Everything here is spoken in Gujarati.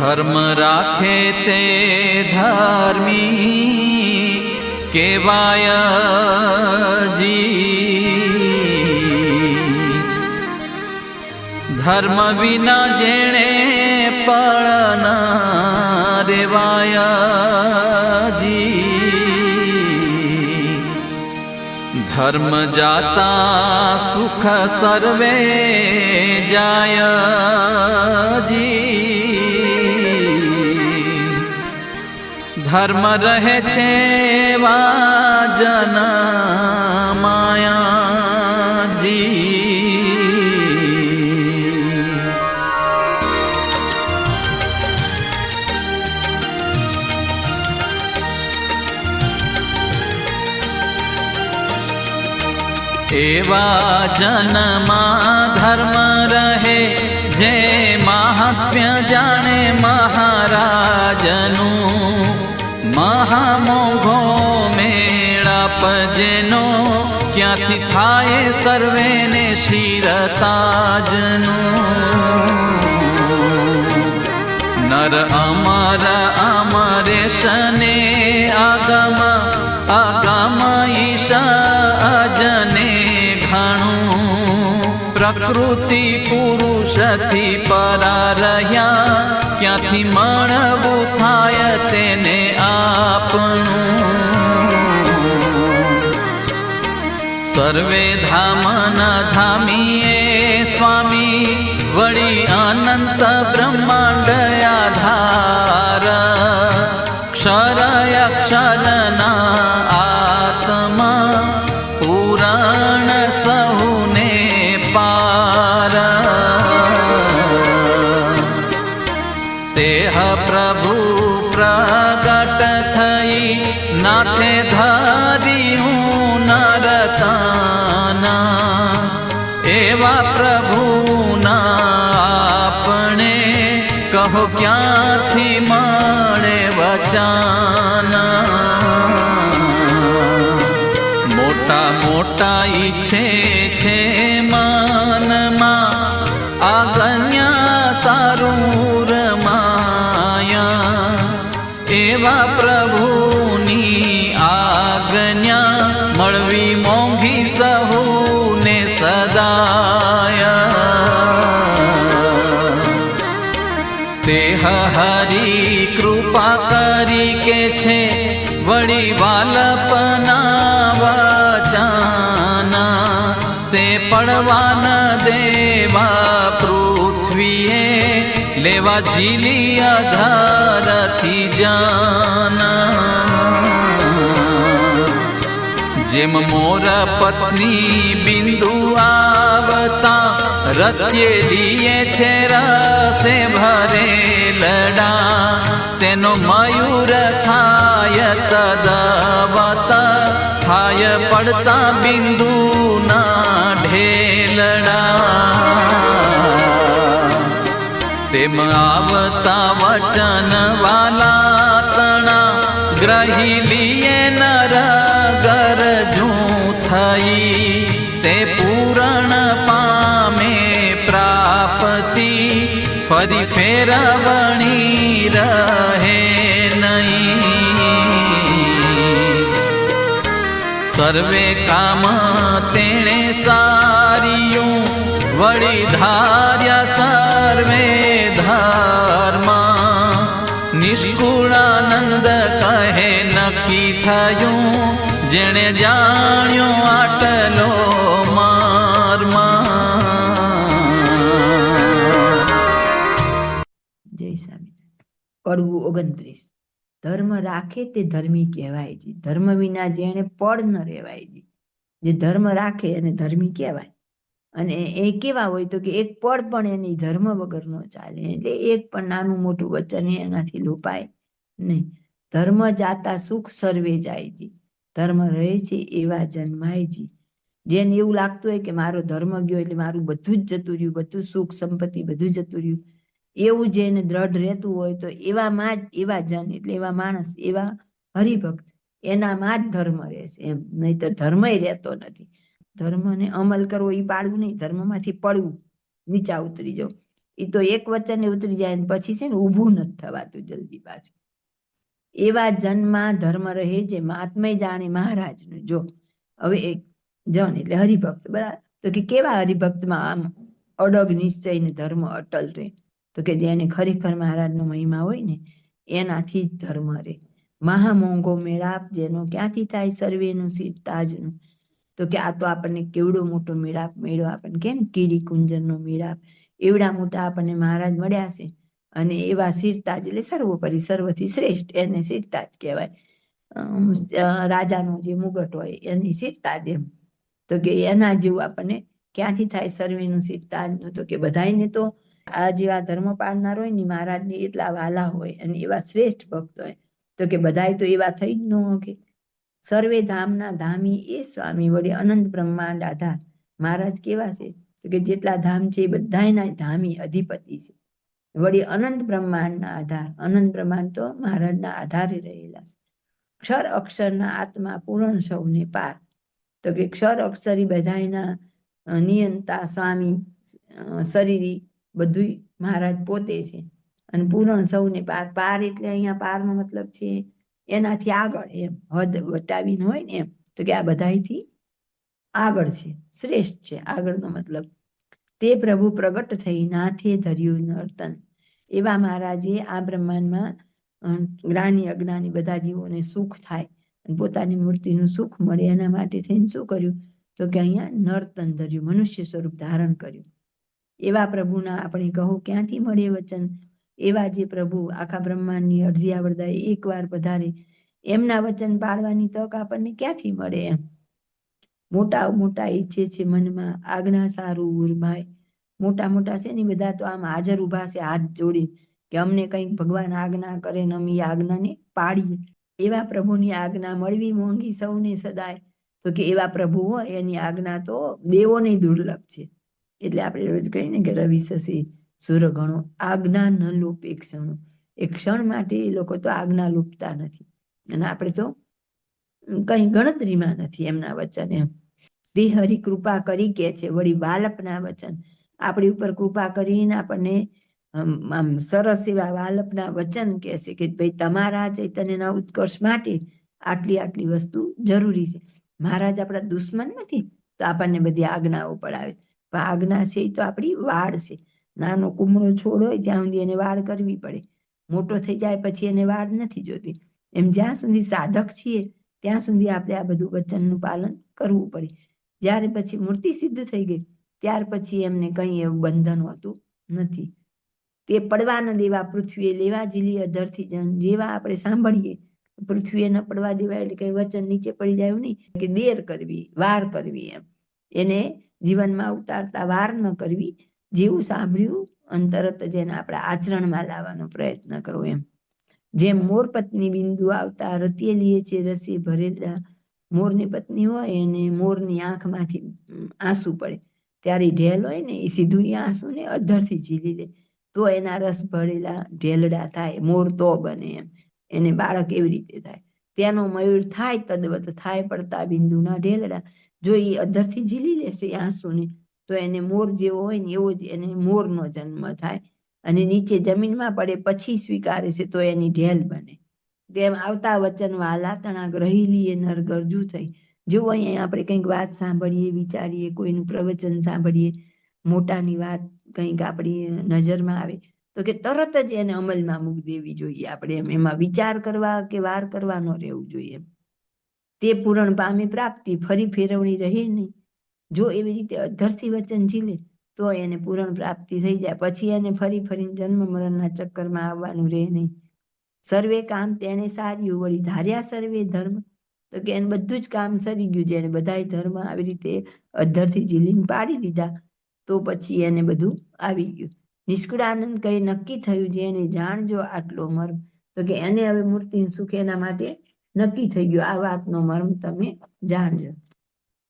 ધર્મ રાખે તે ધર્મી કેવાય જી. ધર્મ વિના જેણે પણ રેવાય જી. ધર્મ જાતા સુખ સર્વે જાય જી. ધર્મ રહે છે વાજન માયા જી એવા જનમાં ધર્મ રહે જે મહાત્મ્ય જાણે મહારાજનું. મહામોઘો મેળા પજનો ક્યાંથી થાય સર્વેને શિરતાજનું? નર અમારા અમારે શને આગમ આગમ પ્રકૃતિ પુરુષથી પરા રહ્યા ક્યાંથી માણવું થાય તેને આપણું. સર્વે ધામના ધામીએ સ્વામી વળી અનંત નાથે ધાર્યું નરતાના એવા પ્રભુના આપણે કહો ક્યાંથી માણે વચાના મોટા મોટા ઈચ્છે છે માનમાં આગન્યા સદાય દેહ હરી કૃપા કરી કે છે વળી વાલપના વચાના તે પડવાન દેવા પૃથ્વીએ લેવા ઝીલી અધારથી જાના જેમ મોર પત્ની બિંદુ આવતા રત્યેલીએ છે રસે ભરે લડા. તેનો મયુર થાય તદવતા, થાય પડતા બિંદુના ઢેલડા. તેમ આવતા વચન વાલા તણા ગ્રહી લીએ નર જું થઈ, તે પૂરણ પામે પ્રાપતિ, ફરી ફેરવણી રહે નહીં. સર્વે કામ તેણે સારિયું, વળી ધાર્યા સર્વે ધર્મા. નિષ્કુળાનંદ કહે નક્કી થયું, જેણે જાણ્યો આટલો કડવું ઓગણત્રીસ. ધર્મ રાખે તે ધર્મી કહેવાય છે. ધર્મ વિના જેને પડ ન રહેવાય છે. જે ધર્મ રાખે એને ધર્મી કહેવાય. અને એ કેવા હોય તો કે એક પળ પણ એની ધર્મ વગર ન ચાલે. એટલે એક પણ નાનું મોટું વચન એનાથી લોપાય નહીં. ધર્મ જાતા સુખ સર્વે જાય છે ધર્મ રહે છે એવા જન્માય છે જેને એવું લાગતું હોય કે મારો ધર્મ ગયો એટલે મારું બધું જ જતું રહ્યું, બધું સુખ સંપત્તિ બધું જતું રહ્યું. એવું જેને દ્રઢ રહેતું હોય તો એવામાં જ એવા જન એટલે એવા માણસ, એવા હરિભક્ત એનામાં જ ધર્મ રહેશે એમ. નહીતર ધર્મય રહેતો નથી. ધર્મને અમલ કરવો એ પાડવું નહીં, ધર્મમાંથી પડવું, નીચા ઉતરી જવું એ તો એક વચને ઉતરી જાય પછી છે ને ઊભું નથી થવાતું જલ્દી પાછું. એવા જન્મમાં ધર્મ રહે જે મહાત્મય જાણે મહારાજનું. જો, હવે એક જન એટલે હરિભક્ત, બરાબર? તો કે કેવા હરિભક્તમાં આમ અડગ નિશ્ચય ને ધર્મ અટલ રહે? તો કે જેને ખરેખર મહારાજનો મહિમા હોય ને, એનાથી જ ધર્મ રહે. મહામોંઘો મેળાપ જેનો ક્યાંથી થાય? સર્વેનું શિર તાજનું તો કે આ તો આપણને કેવડો મોટો મેળાપ મેળો આપણને કે ને કીડી કુંજનનો મેળાપ. એવડા મોટા આપણને મહારાજ મળ્યા છે અને એવા સિરતાજ એટલે સર્વોપરી, સર્વથી શ્રેષ્ઠ એને સિરતાજ કહેવાય. રાજાનો જે મુગટ હોય એની સિરતાજ એમ. તો કે એના જેવું આપણને ક્યાંથી થાય સર્વેનું સિરતાજનું તો કે બધાયને તો આ જેવા ધર્મ પાળનાર હોય ને મહારાજને એટલા વાલા હોય અને એવા શ્રેષ્ઠ ભક્ત હોય. તો કે બધાય તો એવા થઈ જ ન કે સર્વે ધામના ધામી એ સ્વામી વળી અનંત બ્રહ્માંડ આધાર. મહારાજ કેવા છે? કે જેટલા ધામ છે એ બધાયના ધામી અધિપતિ છે. વળી અનંત બ્રહ્માંડના આધાર. અનંત બ્રહ્માંડ તો મહારાજના આધારે રહેલા છે. ક્ષર અક્ષરના આત્મા પૂરણ સૌને પાર. તો કે ક્ષર અક્ષરી બધાયના નિયંતા, સ્વામી શરીરી બધું મહારાજ પોતે છે. અને પૂરણ સૌને પાર. પાર એટલે અહીંયા પારનો મતલબ છે એનાથી આગળ એમ, હદ વટાવીને હોય ને એમ, તો કે આ બધાથી આગળ છે, શ્રેષ્ઠ છે. આગળનો મતલબ, તે પ્રભુ પ્રગટ થઈ નાથે ધર્યું નર્તન. એવા મહારાજે આ બ્રહ્માંડમાં જ્ઞાની, અજ્ઞાની બધા જીવોને સુખ થાય પોતાની મૂર્તિનું સુખ મળે એના માટે થઈને શું કર્યું? તો કે અહીંયા નર્તન ધર્યું, મનુષ્ય સ્વરૂપ ધારણ કર્યું. એવા પ્રભુના આપણે કહો ક્યાંથી મળે વચન? એવા જે પ્રભુ આખા બ્રહ્માંડની અડધી આવડતા એકવાર પધારે, એમના વચન પાળવાની તક આપણને ક્યાંથી મળે એમ? મોટા મોટા ઈચ્છે છે મનમાં, આજ્ઞા સારું ઉર્માય. મોટા મોટા છે ને બધા તો આમ હાજર ઊભા છે, હાથ જોડી, કે અમને કંઈક ભગવાન આજ્ઞા કરે ને અમે આજ્ઞાને પાડીએ. એવા પ્રભુની આજ્ઞા મળવી મોંઘી સૌને સદાય. તો કે એવા પ્રભુ હોય, એની આજ્ઞા તો દેવોની દુર્લભ છે. એટલે આપણે રોજ કહીએ ને કે રવિ શશી સુર ગણો, આજ્ઞા ન લોપ એક ક્ષણ. એ ક્ષણ માટે એ લોકો તો આજ્ઞા લૂપતા નથી. અને આપણે તો કઈ ગણતરીમાં નથી એમના વચન એમ. તે હરિ કૃપા કરી કે છે, વળી વાલપના વચન. આપણી ઉપર કૃપા કરીને આપણને આમ સરસ એવા વાલપના વચન કહે છે કે ભાઈ તમારા ચૈતન્યના ઉત્કર્ષ માટે આટલી આટલી વસ્તુ જરૂરી છે. મહારાજ આપણા દુશ્મન નથી, તો આપણને બધી આજ્ઞાઓ પડાવે. પણ આજ્ઞા છે એ તો આપણી વાડ છે. નાનો કુમળો છોડ હોય ત્યાં સુધી એને વાડ કરવી પડે. મોટો થઈ જાય પછી એને વાડ નથી જોતી. એમ જ્યાં સુધી સાધક છીએ, ત્યાં સુધી આપણે આ બધું વચનનું પાલન કરવું પડે. જ્યારે પછી મૂર્તિ સિદ્ધ થઈ ગઈ, ત્યાર પછી એમને કંઈ એવું બંધન હોતું નથી. તે પડવા ન દેવા પૃથ્વીએ લેવા જીલી અધરથી જન જેવા આપણે સાંભળીએ, પૃથ્વીએ ન પડવા દેવા એટલે કઈ વચન નીચે પડી જાય નહીં, કે દેર કરવી, વાર કરવી એમ. એને જીવનમાં ઉતારતા વાર ન કરવી જેવું સાંભળ્યું, અને જ એને આપણે આચરણમાં લાવવાનો પ્રયત્ન કરવો એમ. જેમ મોર પત્ની બિંદુ આવતા રતીએ લીએ છે, રસી ભરેલા મોરની પત્ની હોય એને મોરની આંખમાંથી આંસુ પડે. ત્યારે ઢેલ હોય ને એ સીધું એ આંસુને અધરથી ઝીલી લે તો એના રસ ભરેલા ઢેલડા થાય, મોર તો બને એમ. એને બાળક એવી રીતે થાય. તેનો મયુર થાય, તદવત થાય પડતા બિંદુના ઢેલડા. જો એ અધરથી ઝીલી લેશે આંસુને તો એને મોર જેવો હોય ને એવો જ એને મોરનો જન્મ થાય અને નીચે જમીનમાં પડે પછી સ્વીકારે છે તો એની ઢેલ બને. તેમ આવતા વચન વાલા તણા ગ્રહીલી એ નરગરજુ થઈ. જો અહીંયા આપણે કંઈક વાત સાંભળીએ, વિચારીએ, કોઈનું પ્રવચન સાંભળીએ, મોટાની વાત કંઈક આપણી નજરમાં આવે, તો કે તરત જ એને અમલમાં મૂકી દેવી જોઈએ આપણે એમ. એમાં વિચાર કરવા કે વાર કરવાનો રહેવું જોઈએ. તે પૂરણ પામે પ્રાપ્તિ, ફરી ફેરવણી રહે નહીં. જો એવી રીતે અધરથી વચન ઝીલે, તો એને પૂરણ પ્રાપ્તિ થઈ જાય. પછી એને ફરી ફરીને જન્મ મરણના ચક્કરમાં આવવાનું રહે નહીં. સર્વે કામ તેણે સાર્યું. વળી ધાર્યા સર્વે ધર્મ. તો કે એને બધું જ કામ સરી ગયું જેને બધાય ધર્મ આવી રીતે અધરથી ઝીલીને પાડી દીધા, તો પછી એને બધું આવી ગયું. નિષ્કુળાનંદ કઈ નક્કી થયું જેને જાણજો આટલો મર્મ. તો કે એને હવે મૂર્તિ સુખ એના માટે નક્કી થઈ ગયું. આ વાતનો મર્મ તમે જાણજો.